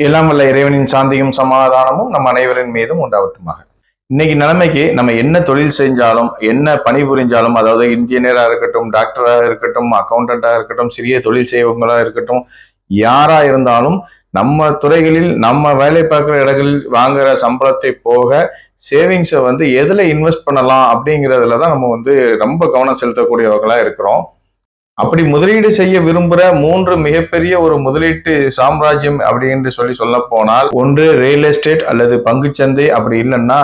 எல்லாம் வல்ல இறைவனின் சாந்தியும் சமாதானமும் நம் அனைவரின் மீதும் உண்டாகட்டுமாக இன்னைக்கு நிலைமைக்கு நம்ம என்ன தொழில் செஞ்சாலும் என்ன பணி புரிஞ்சாலும் அதாவது இன்ஜினியராக இருக்கட்டும் டாக்டராக இருக்கட்டும் அக்கௌண்டண்டா இருக்கட்டும் சிறிய தொழில் செய்வங்களாக இருக்கட்டும் யாராக இருந்தாலும் நம்ம துறைகளில் நம்ம வேலை பார்க்குற இடங்களில் வாங்குற சம்பளத்தை போக சேவிங்ஸை வந்து எதில் இன்வெஸ்ட் பண்ணலாம் அப்படிங்கிறதுல தான் நம்ம வந்து ரொம்ப கவனம் செலுத்தக்கூடியவர்களாக இருக்கிறோம். அப்படி முதலீடு செய்ய விரும்புகிற மூன்று மிகப்பெரிய ஒரு முதலீட்டு சாம்ராஜ்யம் அப்படின்னு சொல்லி சொல்ல போனால் ஒன்று ரியல் எஸ்டேட் அல்லது பங்குச்சந்தை அப்படி இல்லைன்னா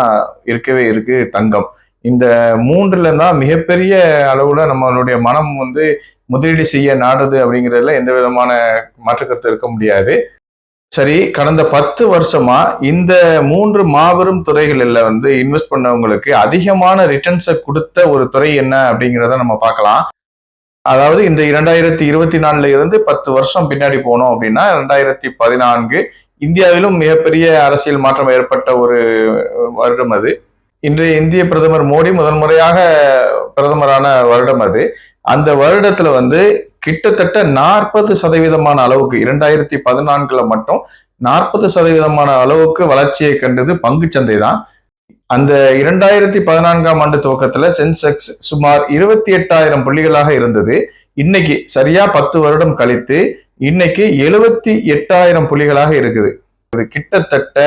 இருக்கவே இருக்கு தங்கம். இந்த மூன்றுல தான் மிகப்பெரிய அளவுல நம்மளுடைய மனம் வந்து முதலீடு செய்ய நாடுது அப்படிங்கிறதுல எந்த விதமான மாற்றுக்கருத்து இருக்க முடியாது. சரி கடந்த பத்து வருஷமா இந்த மூன்று மாபெரும் துறைகளில் வந்து இன்வெஸ்ட் பண்ணவங்களுக்கு அதிகமான ரிட்டர்ன்ஸை கொடுத்த ஒரு துறை என்ன அப்படிங்கிறத நம்ம பார்க்கலாம். அதாவது இந்த இரண்டாயிரத்தி இருபத்தி நாலுல இருந்து பத்து வருஷம் பின்னாடி போனோம் அப்படின்னா இரண்டாயிரத்தி பதினான்கு இந்தியாவிலும் மிகப்பெரிய அரசியல் மாற்றம் ஏற்பட்ட ஒரு வருடம் அது. இன்றைய இந்திய பிரதமர் மோடி முதன் முறையாக பிரதமரான வருடம் அது. அந்த வருடத்துல வந்து கிட்டத்தட்ட நாற்பது சதவீதமான அளவுக்கு இரண்டாயிரத்தி பதினான்குல மட்டும் நாற்பது சதவீதமான அளவுக்கு வளர்ச்சியை கண்டது பங்கு சந்தை தான். அந்த இரண்டாயிரத்தி பதினான்காம் ஆண்டு துவக்கத்துல சென்செக்ஸ் சுமார் இருபத்தி எட்டாயிரம் புள்ளிகளாக இருந்தது. இன்னைக்கு சரியா பத்து வருடம் கழித்து இன்னைக்கு எழுபத்தி எட்டாயிரம் புள்ளிகளாக இருக்குது. இது கிட்டத்தட்ட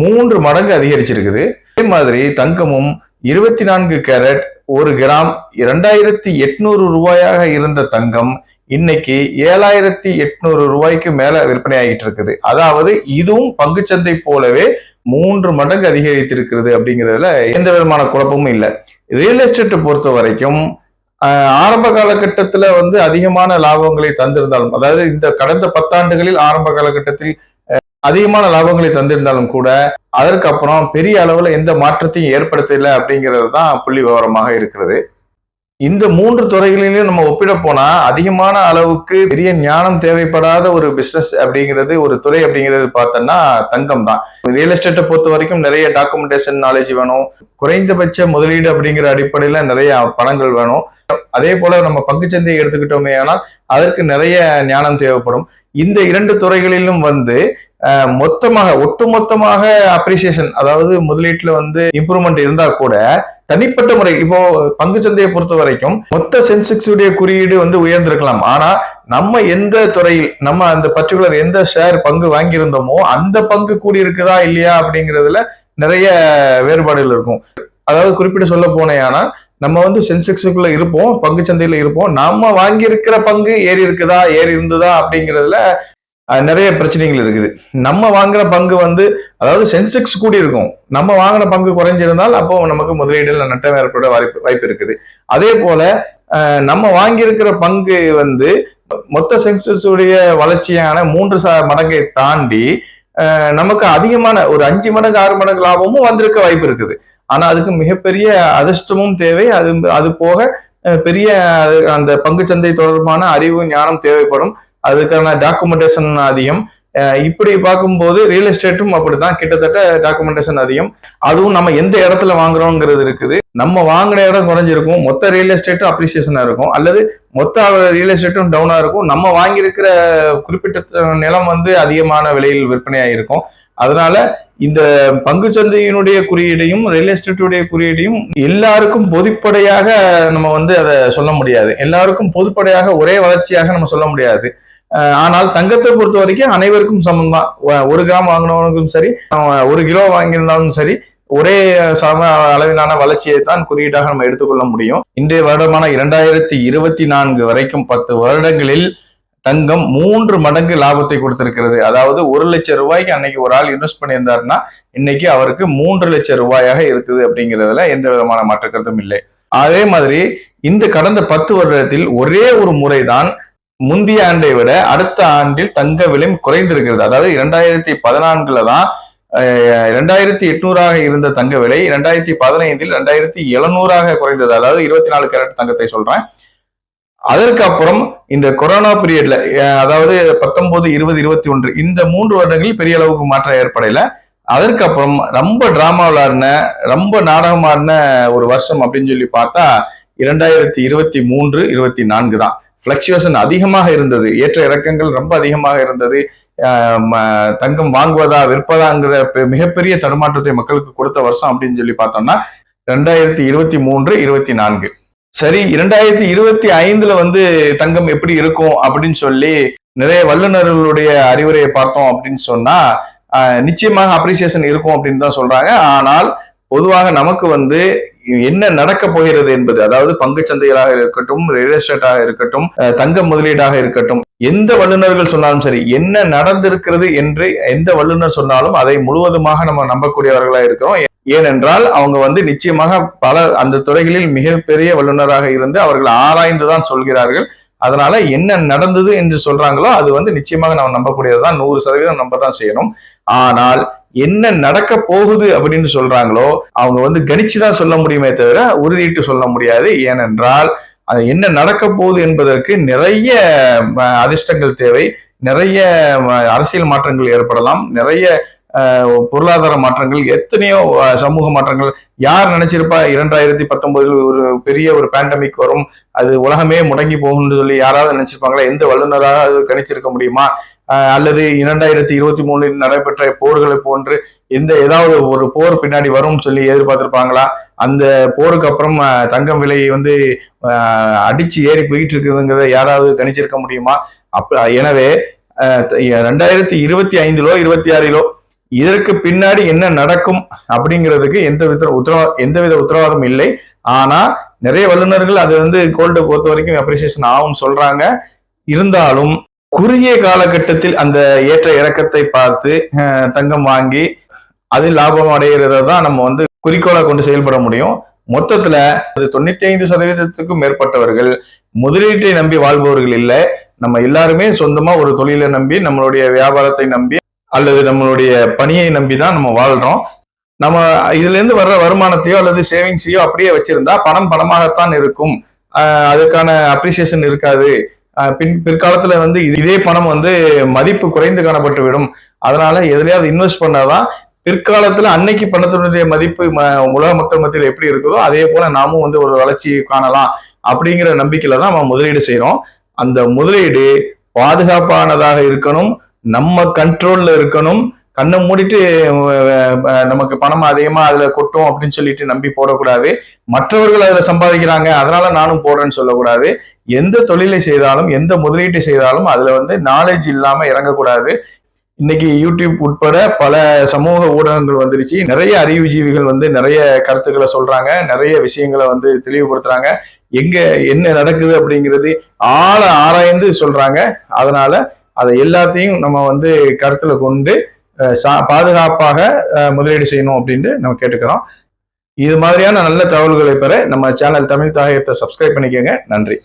மூன்று மடங்கு அதிகரிச்சிருக்குது. அதே மாதிரி தங்கமும் இருபத்தி நான்கு கேரட் ஒரு கிராம் இரண்டாயிரத்தி எட்நூறு ரூபாயாக இருந்த தங்கம் இன்னைக்கு ஏழாயிரத்தி எட்நூறு ரூபாய்க்கு மேல விற்பனை ஆகிட்டு இருக்குது. அதாவது இதுவும் பங்குச்சந்தை போலவே மூன்று மடங்கு அதிகரித்திருக்கிறது அப்படிங்கிறதுல எந்த விதமான குழப்பமும் இல்லை. ரியல் எஸ்டேட்டை பொறுத்த வரைக்கும் ஆரம்ப காலகட்டத்தில் வந்து அதிகமான லாபங்களை தந்திருந்தாலும் அதாவது இந்த கடந்த பத்தாண்டுகளில் ஆரம்ப காலகட்டத்தில் அதிகமான லாபங்களை தந்திருந்தாலும் கூட அதற்கப்புறம் பெரிய அளவில் எந்த மாற்றத்தையும் ஏற்படுத்தலை அப்படிங்கிறது தான் புள்ளி விவரமாக இருக்கிறது. இந்த மூன்று துறைகளிலும் நம்ம ஒப்பிட போனா அதிகமான அளவுக்கு பெரிய ஞானம் தேவைப்படாத ஒரு பிசினஸ் அப்படிங்கிறது ஒரு துறை அப்படிங்கிறது பார்த்தோம்னா தங்கம் தான். ரியல் எஸ்டேட்டை பொறுத்த வரைக்கும் நிறைய டாக்குமெண்டேஷன் நாலேஜ் வேணும். குறைந்தபட்ச முதலீடு அப்படிங்கிற அடிப்படையில நிறைய பணங்கள் வேணும். அதே போல நம்ம பங்குச்சந்தையை எடுத்துக்கிட்டோமே ஆனால் அதற்கு நிறைய ஞானம் தேவைப்படும். இந்த இரண்டு துறைகளிலும் வந்து மொத்தமாக ஒட்டுமொத்தமாக அப்ரிசியேஷன் அதாவது முதலீட்டுல வந்து இம்ப்ரூவ்மெண்ட் இருந்தா கூட தனிப்பட்ட முறை இப்போ பங்கு சந்தையை பொறுத்த வரைக்கும் மொத்த சென்செக்ஸ் உடைய குறியீடு வந்து உயர்ந்திருக்கலாம். ஆனா நம்ம எந்த துறையில் நம்ம அந்த பர்டிகுலர் எந்த ஷேர் பங்கு வாங்கியிருந்தோமோ அந்த பங்கு கூடி இருக்குதா இல்லையா அப்படிங்கிறதுல நிறைய வேறுபாடுகள் இருக்கும். அதாவது குறிப்பிட்டு சொல்ல போனேன்னா நம்ம வந்து சென்செக்ஸுக்குள்ள இருப்போம் பங்கு சந்தையில இருப்போம். நம்ம வாங்கியிருக்கிற பங்கு ஏறி இருக்குதா ஏறி இருந்ததா அப்படிங்கிறதுல நிறைய பிரச்சனைகள் இருக்குது. நம்ம வாங்குற பங்கு வந்து அதாவது சென்செக்ஸ் கூடி இருக்கும். நம்ம வாங்கின பங்கு குறைஞ்சிருந்தால் அப்போ நமக்கு முதலீடுல நட்டம் ஏற்பட வாய்ப்பு வாய்ப்பு இருக்குது. அதே போல நம்ம வாங்கியிருக்கிற பங்கு வந்து மொத்த சென்செக்ஸுடைய வளர்ச்சியான மூன்று சா மடங்கை தாண்டி நமக்கு அதிகமான ஒரு அஞ்சு மடங்கு ஆறு மடங்கு லாபமும் வந்திருக்க வாய்ப்பு இருக்குது. ஆனா அதுக்கு மிகப்பெரிய அதிர்ஷ்டமும் தேவை. அது அது போக பெரிய அந்த பங்கு சந்தை தொடர்பான அறிவு ஞானம் தேவைப்படும். அதுக்கான டாக்குமெண்டேஷன் அதிகம். இப்படி பார்க்கும்போது ரியல் எஸ்டேட்டும் அப்படிதான் கிட்டத்தட்ட டாக்குமெண்டேஷன் அதிகம். அதுவும் நம்ம எந்த இடத்துல வாங்குறோங்கிறது இருக்குது. நம்ம வாங்கின இடம் குறைஞ்சிருக்கும். மொத்த ரியல் எஸ்டேட்டும் அப்ரிசியேஷனா இருக்கும். அல்லது மொத்த ரியல் எஸ்டேட்டும் டவுனா இருக்கும். நம்ம வாங்கியிருக்கிற குறிப்பிட்ட நிலம் வந்து அதிகமான விலையில் விற்பனையாயிருக்கும் அதனால இந்த பங்கு சந்தையினுடைய குறியீடையும் ரியல் எஸ்டேட்டுடைய குறியீடையும் எல்லாருக்கும் பொதுப்படையாக நம்ம வந்து அதை சொல்ல முடியாது. எல்லாருக்கும் பொதுப்படையாக ஒரே வளர்ச்சியாக நம்ம சொல்ல முடியாது. ஆனால் தங்கத்தை பொறுத்த வரைக்கும் அனைவருக்கும் சமம் தான் ஒரு கிராம் வாங்கினவனுக்கும் சரி ஒரு கிலோ வாங்கியிருந்தாலும் சரி ஒரே சம அளவிலான வளர்ச்சியை தான் குறியீடாக நம்ம எடுத்துக்கொள்ள முடியும். இன்றைய வருடமான இரண்டாயிரத்தி இருபத்தி நான்கு வரைக்கும் பத்து வருடங்களில் தங்கம் மூன்று மடங்கு லாபத்தை கொடுத்திருக்கிறது. அதாவது ஒரு லட்சம் ரூபாய்க்கு அன்னைக்கு ஒரு ஆள் இன்வெஸ்ட் பண்ணியிருந்தாருன்னா இன்னைக்கு அவருக்கு மூன்று லட்சம் ரூபாயாக இருக்குது அப்படிங்கிறதுல எந்த விதமான மாற்ற இல்லை. அதே மாதிரி இந்த கடந்த பத்து வருடத்தில் ஒரே ஒரு முறைதான் முந்தைய ஆண்டை விட அடுத்த ஆண்டில் தங்க விலை குறைந்திருக்கிறது. அதாவது இரண்டாயிரத்தி பதினான்குல தான் இரண்டாயிரத்தி எட்நூறாக இருந்த தங்க விலை இரண்டாயிரத்தி பதினைந்தில் இரண்டாயிரத்தி எழுநூறாக குறைந்தது. அதாவது இருபத்தி நாலு கேரட் தங்கத்தை சொல்றேன். அதற்கு அப்புறம் இந்த கொரோனா பீரியட்ல அதாவது பத்தொன்பது இருபது இருபத்தி ஒன்று இந்த மூன்று வருடங்களில் பெரிய அளவுக்கு மாற்றம் ஏற்படையில அதற்கப்புறம் ரொம்ப டிராமா விளாடின ரொம்ப நாடகமாடின ஒரு வருஷம் அப்படின்னு சொல்லி பார்த்தா இரண்டாயிரத்தி இருபத்தி மூன்று இருபத்தி நான்கு தான். ஃப்ளக்சுவேஷன் அதிகமாக இருந்தது. ஏற்ற இறக்கங்கள் ரொம்ப அதிகமாக இருந்தது. தங்கம் வாங்குவதா விற்பதாங்கிற பெ- மிகப்பெரிய தடுமாற்றத்தை மக்களுக்கு கொடுத்த வருஷம் அப்படின்னு சொல்லி பார்த்தோம்னா ரெண்டாயிரத்தி இருபத்தி மூன்று இருபத்தி நான்கு. சரி இரண்டாயிரத்தி இருபத்தி ஐந்துல வந்து தங்கம் எப்படி இருக்கும் அப்படின்னு சொல்லி நிறைய வல்லுநர்களுடைய அறிவுரையை பார்த்தோம் அப்படின்னு சொன்னா நிச்சயமாக அப்ரிசியேஷன் இருக்கும் அப்படின்னு தான் சொல்றாங்க. ஆனால் பொதுவாக நமக்கு வந்து என்ன நடக்க போகிறது என்பது அதாவது பங்கு சந்தைகளாக இருக்கட்டும் ரியல் எஸ்டேட்டாக இருக்கட்டும் தங்க முதலீடாக இருக்கட்டும் எந்த வல்லுநர்கள் சொன்னாலும் சரி என்ன நடந்திருக்கிறது என்று எந்த வல்லுநர் சொன்னாலும் அதை முழுவதுமாக நம்ம நம்பக்கூடியவர்களாக இருக்கிறோம். ஏனென்றால் அவங்க வந்து நிச்சயமாக பல அந்த துறைகளில் மிகப்பெரிய வல்லுநராக இருந்து அவர்கள் ஆராய்ந்து தான் சொல்கிறார்கள். அதனால என்ன நடந்தது என்று சொல்றாங்களோ அது வந்து நிச்சயமாக நம்ம நம்பக்கூடியதுதான். நூறு சதவீதம் நம்ப தான் செய்யணும். ஆனால் என்ன நடக்க போகுது அப்படின்னு சொல்றாங்களோ அவங்க வந்து கணிச்சுதான் சொல்ல முடியுமே தவிர உறுதியிட்டு சொல்ல முடியாது. ஏனென்றால் அது என்ன நடக்க போகுது என்பதற்கு நிறைய அதிர்ஷ்டங்கள் தேவை. நிறைய அரசியல் மாற்றங்கள் ஏற்படலாம். நிறைய பொருளாதார மாற்றங்கள் எத்தனையோ சமூக மாற்றங்கள். யார் நினைச்சிருப்பா இரண்டாயிரத்தி பத்தொன்பதில் ஒரு பெரிய ஒரு பேண்டமிக் வரும் அது உலகமே முடங்கி போகும்னு சொல்லி யாராவது நினைச்சிருப்பாங்களா? எந்த வல்லுநராக அது கணிச்சிருக்க முடியுமா? அல்லது இரண்டாயிரத்தி இருபத்தி மூணில் நடைபெற்ற போர்களை போன்று எந்த ஏதாவது ஒரு போர் பின்னாடி வரும்னு சொல்லி எதிர்பார்த்திருப்பாங்களா? அந்த போருக்கு அப்புறம் தங்கம் விலை வந்து அடிச்சு ஏறி போயிட்டு இருக்குதுங்கிறத யாராவது கணிச்சிருக்க முடியுமா? அப்ப எனவே ரெண்டாயிரத்தி இருபத்தி ஐந்திலோ இருபத்தி ஆறிலோ இதற்கு பின்னாடி என்ன நடக்கும் அப்படிங்கிறதுக்கு எந்த வித உத்தரவா எந்தவித உத்தரவாதம் இல்லை. ஆனா நிறைய வல்லுநர்கள் அது வந்து கோல்டை பொறுத்த வரைக்கும் அப்ரிசியேஷன் ஆகும் சொல்றாங்க. இருந்தாலும் குறுகிய காலகட்டத்தில் அந்த ஏற்ற இறக்கத்தை பார்த்து தங்கம் வாங்கி அது லாபம் அடைகிறத தான் நம்ம வந்து குறிக்கோளை கொண்டு செயல்பட முடியும். மொத்தத்துல அது தொண்ணூத்தி ஐந்து சதவீதத்துக்கும் மேற்பட்டவர்கள் முதலீட்டை நம்பி வாழ்பவர்கள் இல்லை. நம்ம எல்லாருமே சொந்தமா ஒரு தொழிலை நம்பி நம்மளுடைய வியாபாரத்தை நம்பி அல்லது நம்மளுடைய பணியை நம்பி தான் நம்ம வாழ்றோம். நம்ம இதுல இருந்து வர்ற வருமானத்தையோ அல்லது சேவிங்ஸையோ அப்படியே வச்சிருந்தா பணம் பணமாகத்தான் இருக்கும். அதுக்கான அப்ரிசியேஷன் இருக்காது. பின் பிற்காலத்துல வந்து இதே பணம் வந்து மதிப்பு குறைந்து காணப்பட்டு விடும். அதனால எதுலையாவது இன்வெஸ்ட் பண்ணாதான் பிற்காலத்துல அன்னைக்கு பணத்தினுடைய மதிப்பு ம- உலக மக்கள் மத்தியில் எப்படி இருக்குதோ அதே போல நாமும் வந்து ஒரு வளர்ச்சி காணலாம் அப்படிங்கிற நம்பிக்கையில தான் நம்ம முதலீடு செய்யறோம் அந்த முதலீடு பாதுகாப்பானதாக இருக்கணும். நம்ம கண்ட்ரோல்ல இருக்கணும். கண்ணை மூடிட்டு நமக்கு பணம் அதிகமா அதுல கொட்டும் அப்படின்னு சொல்லிட்டு நம்பி போடக்கூடாது. மற்றவர்கள் அதுல சம்பாதிக்கிறாங்க அதனால நானும் போடுறேன்னு சொல்லக்கூடாது. எந்த தொழிலை செய்தாலும் எந்த முதலீட்டை செய்தாலும் அதுல வந்து நாலேஜ் இல்லாம இறங்கக்கூடாது. இன்னைக்கு யூடியூப் உட்பட பல சமூக ஊடகங்கள் வந்துருச்சு. நிறைய அறிவுஜீவிகள் வந்து நிறைய கருத்துக்களை சொல்றாங்க. நிறைய விஷயங்களை வந்து தெளிவுபடுத்துறாங்க. எங்க என்ன நடக்குது அப்படிங்கிறது ஆழ ஆராய்ந்து சொல்றாங்க. அதனால அதை எல்லாத்தையும் நம்ம வந்து கருத்தில் கொண்டு சா- பாதுகாப்பாக முதலீடு செய்யணும் அப்படின்ட்டு நம்ம கேட்டுக்கிறோம். இது மாதிரியான நல்ல தகவல்களை பெற நம்ம சேனல் தமிழ் தாயத்தை சப்ஸ்கிரைப் பண்ணிக்கோங்க. நன்றி.